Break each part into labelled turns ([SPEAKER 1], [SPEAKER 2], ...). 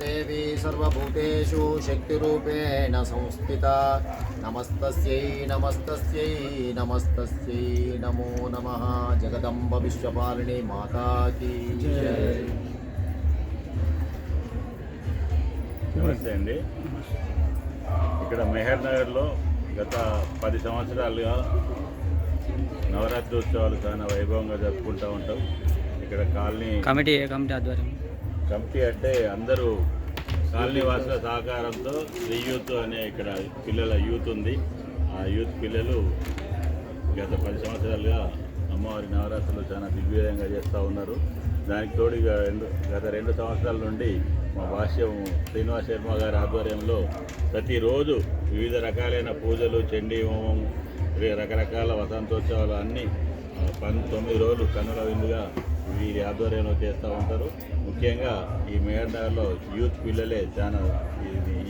[SPEAKER 1] దేవి సర్వభూతేషు శక్తిరూపేణ సంస్థిత. నమస్తస్యై నమస్తస్యై నమస్తస్యై నమో నమః. జగదంబ విశ్వపాలిని మాతాకి. జై
[SPEAKER 2] నమస్తే అండి. ఇక్కడ మెహర్ నగర్లో గత పది సంవత్సరాలుగా నవరాత్రి ఉత్సవాలు చాలా వైభవంగా జరుపుకుంటూ ఉంటాం. ఇక్కడ కాలనీ
[SPEAKER 3] కమిటీ కమిటీ ఆధ్వర్యం
[SPEAKER 2] కమిటీ అంటే అందరూ కాలనీ వాసుల సహకారంతో శ్రీ యూత్ అనే ఇక్కడ పిల్లల యూత్ ఉంది. ఆ యూత్ పిల్లలు గత పది సంవత్సరాలుగా అమ్మవారి నవరాత్రులు చాలా దిగ్విజయంగా చేస్తూ ఉన్నారు. దానికి తోడు రెండు గత రెండు సంవత్సరాల నుండి మా భాష్యం శ్రీనివాస్ శర్మ గారి ఆధ్వర్యంలో ప్రతిరోజు వివిధ రకాలైన పూజలు చండీ హోమం రకరకాల వసంతోత్సవాలు అన్నీ పన్ తొమ్మిది రోజులు కన్నుల విందుగా వీరి ఆధ్వర్యంలో చేస్తూ ఉంటారు. ముఖ్యంగా ఈ మేయర్ యూత్ పిల్లలే చాలా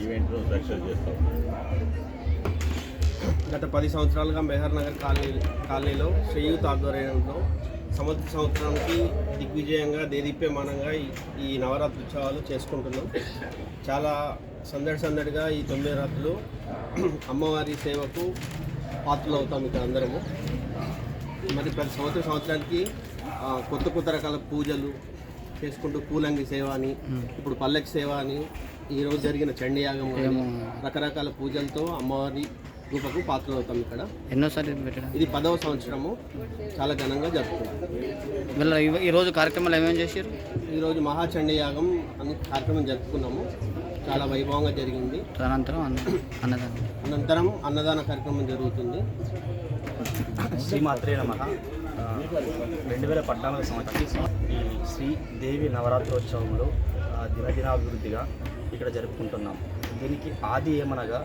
[SPEAKER 2] ఈవెంట్ను సక్సెస్ చేస్తూ ఉంటారు.
[SPEAKER 4] గత పది సంవత్సరాలుగా మెహర్ నగర్ కాలనీ కాలనీలో శ్రీయుత్ ఆధ్వర్యంలో సంవత్సర సంవత్సరానికి దిగ్విజయంగా దేదీప్యమానంగా ఈ- ఈ నవరాత్రి ఉత్సవాలు చేసుకుంటున్నాం. చాలా సందడి సందడిగా ఈ తొమ్మిది రాత్రులు అమ్మవారి సేవకు పాత్రలు అవుతాం ఇక్కడ అందరము. మరి ప్రతి సంవత్సరం సంవత్సరానికి కొత్త కొత్త రకాల పూజలు చేసుకుంటూ పూలంగి సేవ అని ఇప్పుడు పల్లెకి సేవ అని ఈరోజు జరిగిన చండీయాగం రకరకాల పూజలతో అమ్మవారి రూపకు పాత్రలు అవుతాం ఇక్కడ.
[SPEAKER 3] ఎన్నోసారి పెట్టడం?
[SPEAKER 4] ఇది పదవ సంవత్సరము చాలా ఘనంగా జరుపుకుంటాం
[SPEAKER 3] వీళ్ళ ఈ- ఈ రోజు కార్యక్రమాలు ఏమేమి చేశారు?
[SPEAKER 4] ఈరోజు మహాచండీ యాగం అని కార్యక్రమం జరుపుకున్నాము. చాలా వైభవంగా జరిగింది.
[SPEAKER 3] అన్న అన్నదానం.
[SPEAKER 4] అనంతరం అన్నదాన కార్యక్రమం జరుగుతుంది.
[SPEAKER 5] శ్రీమాత్రే నమ. రెండు వేల పద్నాలుగు సంవత్సరం ఈ శ్రీ దేవి నవరాత్రోత్సవంలో దినదినాభివృద్ధిగా ఇక్కడ జరుపుకుంటున్నాం. దీనికి ఆది ఏమనగా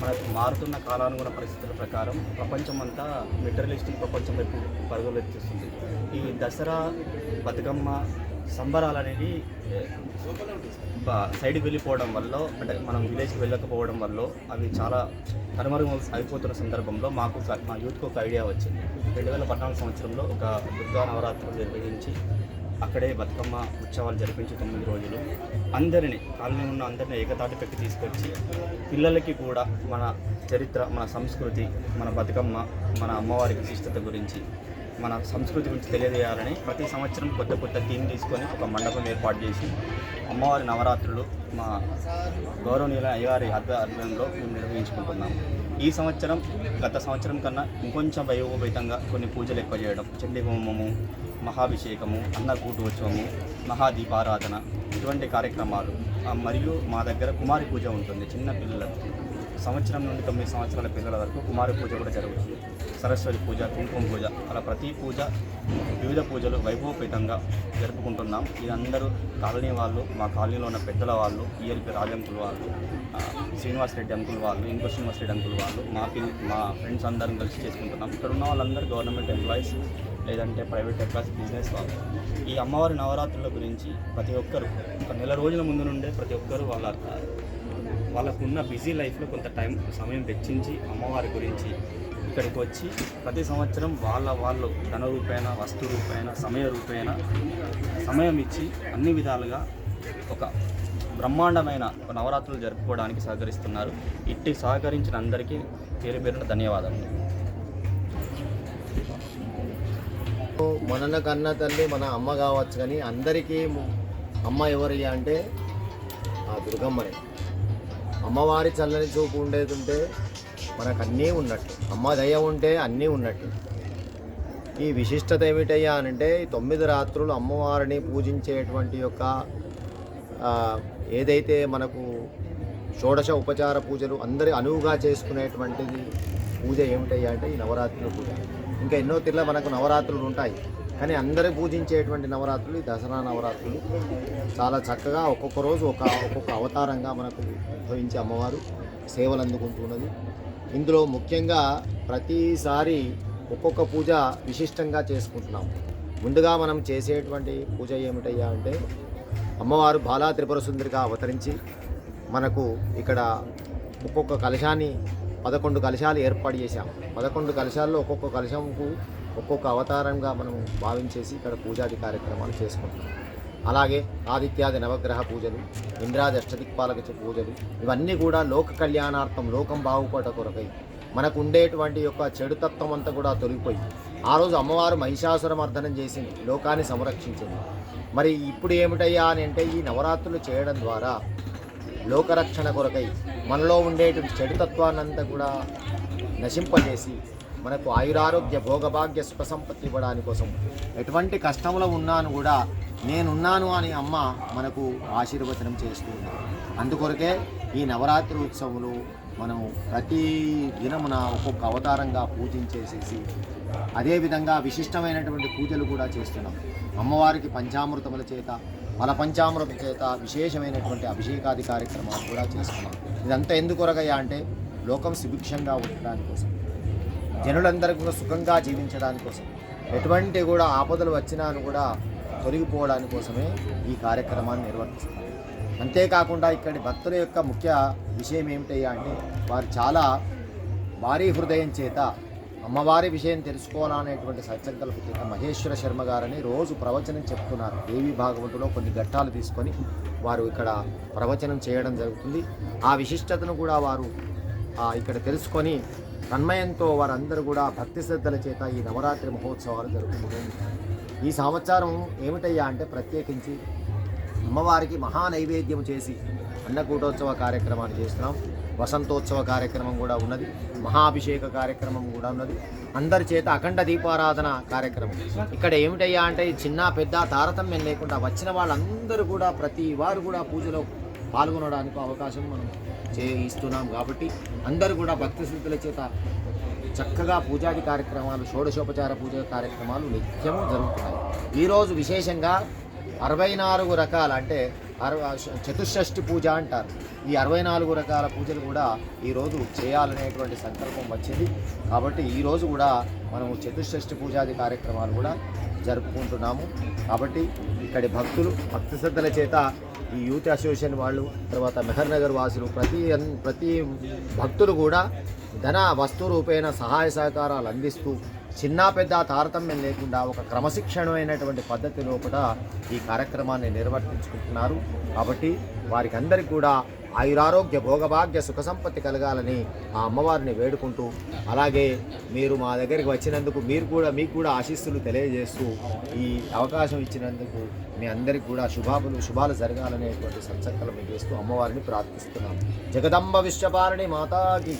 [SPEAKER 5] మనకు మారుతున్న కాలానుగుణ పరిస్థితుల ప్రకారం ప్రపంచమంతా మెటీరియలిస్టిక్ ప్రపంచం వైపు పరుగులెత్తిస్తుంది ఈ దసరా బతుకమ్మ సంబరాలు అనేవి సైడ్కి వెళ్ళిపోవడం వల్ల అంటే మనం విలేజ్కి వెళ్ళకపోవడం వల్ల అవి చాలా కనుమరుగు అయిపోతున్న సందర్భంలో మాకు మా యూత్కి ఒక ఐడియా వచ్చింది. రెండు వేల పద్నాలుగు సంవత్సరంలో ఒక దుర్గా నవరాత్రులు నిర్వహించి అక్కడే బతుకమ్మ ఉత్సవాలు జరిపించి తొమ్మిది రోజులు అందరినీ కాలనీ ఉన్న అందరినీ ఏకతాటి పెట్టి తీసుకొచ్చి పిల్లలకి కూడా మన చరిత్ర మన సంస్కృతి మన బతుకమ్మ మన అమ్మవారి విశిష్టత గురించి మన సంస్కృతి గురించి తెలియజేయాలని ప్రతి సంవత్సరం కొత్త కొత్త థీమ్ తీసుకొని ఒక మండపం ఏర్పాటు చేసి అమ్మవారి నవరాత్రులు మా గౌరవనీయుల అయ్యవారి ఆధ్వర్యంలో మేము నిర్వహించుకుంటున్నాం. ఈ సంవత్సరం గత సంవత్సరం కన్నా ఇంకొంచెం వైభవోపేతంగా కొన్ని పూజలు ఎక్కువ చేయడం. చండీ హోమము మహాభిషేకము అన్నకూటోత్సవము మహాదీపారాధన ఇటువంటి కార్యక్రమాలు. మరియు మా దగ్గర కుమారి పూజ ఉంటుంది చిన్న పిల్లలకు. సంవత్సరం నుండి తొమ్మిది సంవత్సరాల పిల్లల వరకు కుమారి పూజ కూడా జరుగుతుంది. సరస్వతి పూజ కుంకుమ పూజ అలా ప్రతి పూజ వివిధ పూజలు వైభవపీఠంగా జరుపుకుంటున్నాం. ఇదందరూ కాలనీ వాళ్ళు మా కాలనీలో ఉన్న పెద్దల వాళ్ళు ఈఎల్పి రాజంకుల వాళ్ళు ఆ, శ్రీనివాస్ రెడ్డి అంకుల్ వాళ్ళు ఇంకో శ్రీనివాస్ రెడ్డి అంకుల్ వాళ్ళు మా పిల్ మా ఫ్రెండ్స్ అందరం కలిసి చేసుకుంటున్నాం. ఇక్కడ ఉన్న వాళ్ళందరూ గవర్నమెంట్ ఎంప్లాయీస్ లేదంటే ప్రైవేట్ ఎంప్లాయీస్ బిజినెస్ వాళ్ళు. ఈ అమ్మవారి నవరాత్రుల గురించి ప్రతి ఒక్కరు ఒక నెల రోజుల ముందు నుండే ప్రతి ఒక్కరు వాళ్ళ వాళ్ళకున్న బిజీ లైఫ్లో కొంత టైం సమయం వెచ్చించి అమ్మవారి గురించి ఇక్కడికి వచ్చి ప్రతి సంవత్సరం వాళ్ళ వాళ్ళు ధన రూపేణ వస్తు రూపేణ సమయ రూపేణ సమయం ఇచ్చి అన్ని విధాలుగా ఒక బ్రహ్మాండమైన నవరాత్రులు జరుపుకోవడానికి సహకరిస్తున్నారు. ఇట్టి సహకరించిన అందరికీ పేరు పేరున ధన్యవాదాలు
[SPEAKER 1] మనన కన్న తల్లి మన అమ్మ కావచ్చు కానీ అందరికీ అమ్మ ఎవరి అంటే ఆ దుర్గమ్మనే. అమ్మవారి చల్లని చూపు ఉండేది ఉంటే మనకు అన్నీ ఉన్నట్టు. అమ్మ దయ ఉంటే అన్నీ ఉన్నట్టు. ఈ విశిష్టత ఏమిటయ్యా అంటే తొమ్మిది రాత్రులు అమ్మవారిని పూజించేటువంటి యొక్క ఏదైతే మనకు షోడశ ఉపచార పూజలు అందరి అనువుగా చేసుకునేటువంటిది పూజ ఏమిటయ్యా అంటే ఈ నవరాత్రుల పూజ. ఇంకా ఎన్నో తీర్ల మనకు నవరాత్రులు ఉంటాయి. కానీ అందరూ పూజించేటువంటి నవరాత్రులు ఈ దసరా నవరాత్రులు. చాలా చక్కగా ఒక్కొక్క రోజు ఒక ఒక్కొక్క అవతారంగా మనకు ఉద్భవించే అమ్మవారు సేవలు అందుకుంటున్నది. ఇందులో ముఖ్యంగా ప్రతిసారి ఒక్కొక్క పూజ విశిష్టంగా చేసుకుంటున్నాం. ముందుగా మనం చేసేటువంటి పూజ ఏమిటయ్యా అంటే అమ్మవారు బాలా త్రిపుర సుందరిగా అవతరించి మనకు ఇక్కడ ఒక్కొక్క కలశాన్ని పదకొండు కలశాలు ఏర్పాటు చేశాం. పదకొండు కలశాల్లో ఒక్కొక్క కలశంకు ఒక్కొక్క అవతారంగా మనం భావించేసి ఇక్కడ పూజాది కార్యక్రమాలు చేసుకుంటున్నాం. అలాగే ఆదిత్యాది నవగ్రహ పూజలు ఇంద్రాది అష్టదిక్పాలక పూజలు ఇవన్నీ కూడా లోక కళ్యాణార్థం లోకం బాగుపడ కొరకై మనకు ఉండేటువంటి యొక్క చెడుతత్వం అంతా కూడా తొలగిపోయి ఆ రోజు అమ్మవారు మహిషాసుర మర్దనం చేసింది లోకాన్ని సంరక్షించింది. మరి ఇప్పుడు ఏమిటయ్యా అని అంటే ఈ నవరాత్రులు చేయడం ద్వారా లోకరక్షణ కొరకై మనలో ఉండేటువంటి చెడుతత్వాన్నంతా కూడా నశింపజేసి మనకు ఆయురారోగ్య భోగభాగ్య సుఖ సంపత్తి ఇవ్వడానికి కోసం ఎటువంటి కష్టంలో ఉన్నాను కూడా నేనున్నాను అని అమ్మ మనకు ఆశీర్వచనం చేస్తుంది అందుకొరకే ఈ నవరాత్రి ఉత్సవంలో మనం ప్రతి దినమున ఒక్కొక్క అవతారంగా పూజించేసేసి అదేవిధంగా విశిష్టమైనటువంటి పూజలు కూడా చేస్తున్నాం. అమ్మవారికి పంచామృతముల చేత మల పంచామృతం చేత విశేషమైనటువంటి అభిషేకాది కార్యక్రమాలు కూడా చేస్తున్నాం. ఇదంతా ఎందుకొరగయ్యా అంటే లోకం సుభిక్షంగా ఉండడానికి కోసం జనులందరూ కూడా సుఖంగా జీవించడానికి కోసం. ఎటువంటి కూడా ఆపదలు వచ్చినాను కూడా తొలగిపోవడాని కోసమే ఈ కార్యక్రమాన్ని నిర్వర్తిస్తాం అంతేకాకుండా ఇక్కడి భక్తుల యొక్క ముఖ్య విషయం ఏమిటయ్యా అంటే వారు చాలా భారీ హృదయం చేత అమ్మవారి విషయం తెలుసుకోవాలనేటువంటి సత్సంకల్ప చేత మహేశ్వర శర్మ గారని రోజు ప్రవచనం చెప్తున్నారు. దేవి భాగవతులో కొన్ని ఘట్టాలు తీసుకొని వారు ఇక్కడ ప్రవచనం చేయడం జరుగుతుంది. ఆ విశిష్టతను కూడా వారు ఇక్కడ తెలుసుకొని తన్మయంతో వారందరూ కూడా భక్తి శ్రద్ధల చేత ఈ నవరాత్రి మహోత్సవాలు జరుపుకుంటుంది ఈ సంవత్సరం ఏమిటయ్యా అంటే ప్రత్యేకించి అమ్మవారికి మహా నైవేద్యం చేసి అన్నకూటోత్సవ కార్యక్రమాన్ని చేస్తున్నాం. వసంతోత్సవ కార్యక్రమం కూడా ఉన్నది. మహాభిషేక కార్యక్రమం కూడా ఉన్నది. అందరి చేత అఖండ దీపారాధన కార్యక్రమం. ఇక్కడ ఏమిటయ్యా అంటే చిన్న పెద్ద తారతమ్యం లేకుండా వచ్చిన వాళ్ళందరూ కూడా ప్రతి వారు కూడా పూజలో పాల్గొనడానికి అవకాశం మనం చే ఇస్తున్నాం కాబట్టి అందరూ కూడా భక్తి శ్రద్ధల చేత చక్కగా పూజాది కార్యక్రమాలు షోడశోపచార పూజ కార్యక్రమాలు నిత్యము జరుగుతున్నాయి. ఈరోజు విశేషంగా అరవై నాలుగు రకాల అంటే అరవై చతుషష్ఠి పూజ అంటారు. ఈ అరవై నాలుగు రకాల పూజలు కూడా ఈరోజు చేయాలనేటువంటి సంకల్పం వచ్చింది. కాబట్టి ఈరోజు కూడా మనము చతుషష్ఠి పూజాది కార్యక్రమాలు కూడా జరుపుకుంటున్నాము. కాబట్టి ఇక్కడి భక్తులు భక్తి శ్రద్ధల చేత ఈ యూత్ అసోసియేషన్ వాళ్ళు తర్వాత మెహర్ నగర్ వాసులు ప్రతి అన్- ప్రతి భక్తులు కూడా ధన వస్తు రూపేణ సహాయ సహకారాలు అందిస్తూ చిన్న పెద్ద తారతమ్యం లేకుండా ఒక క్రమశిక్షణమైనటువంటి పద్ధతిలో కూడా ఈ కార్యక్రమాన్ని నిర్వర్తించుకుంటున్నారు. కాబట్టి వారికి అందరికీ కూడా ఆయురారోగ్య భోగభాగ్య సుఖ సంపత్తి కలగాలని ఆ అమ్మవారిని వేడుకుంటూ అలాగే మీరు మా దగ్గరికి వచ్చినందుకు మీరు కూడా మీకు కూడా ఆశీస్సులు తెలియజేస్తూ ఈ అవకాశం ఇచ్చినందుకు మీ అందరికి కూడా శుభాలు శుభాలు జరగాలనేటువంటి సత్సంకల్పం చేస్తూ అమ్మవారిని ప్రార్థిస్తున్నాం. జగదంబ విశ్వపారణి మాతాకి.